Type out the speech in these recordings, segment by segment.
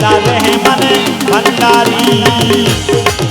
अल्लाह भंडारी।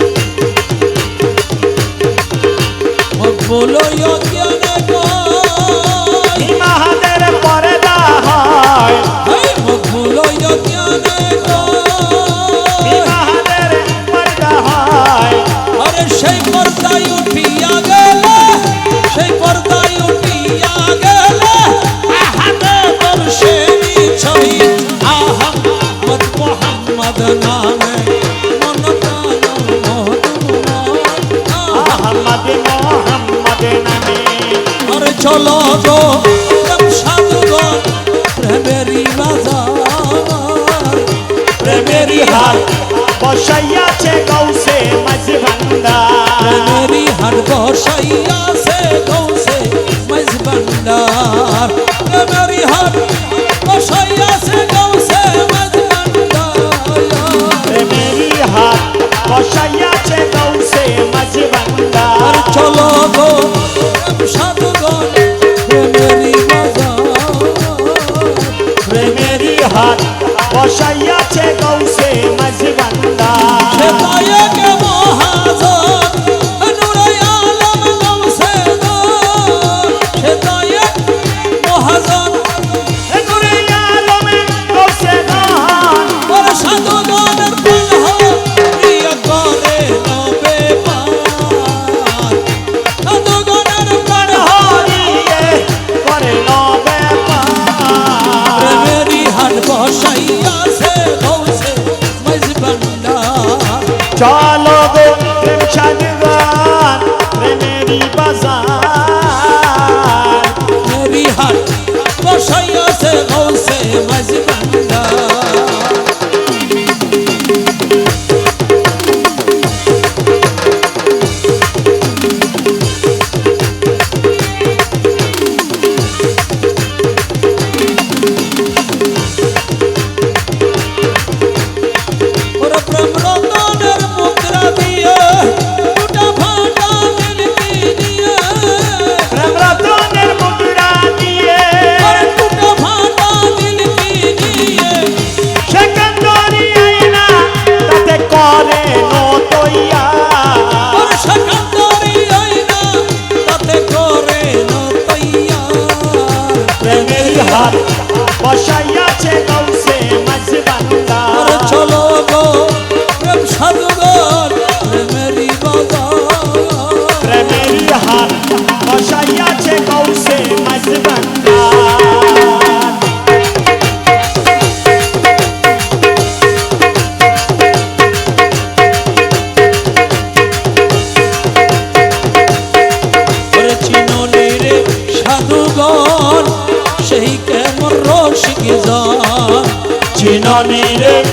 চলো গো সাধুগণ প্রেমেরি বাজার প্রেমেরি হাত বসাইয়াছে গৌসে মাঝ ভান্ডার প্রেমেরি হাত বসাইয়াছে চলো গো প্রেম সাজগো বসাইয়াছে গৌসে মাঝে বান্দা। চলো গো প্রেম সাধুগর প্রেমেরি বাজার প্রেমেরি হাত বসাইয়াছে গৌসে মাঝে বান্দা। জানি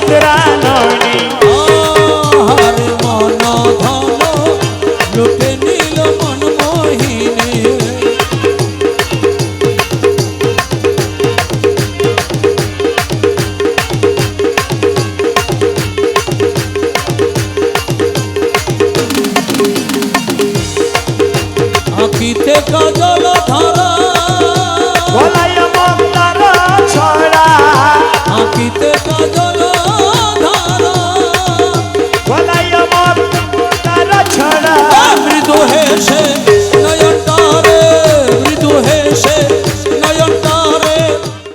চন্দ্রা নয়নী হার মন ধন লুটে নিল মন মোহিনী আঁকিতে কাজলা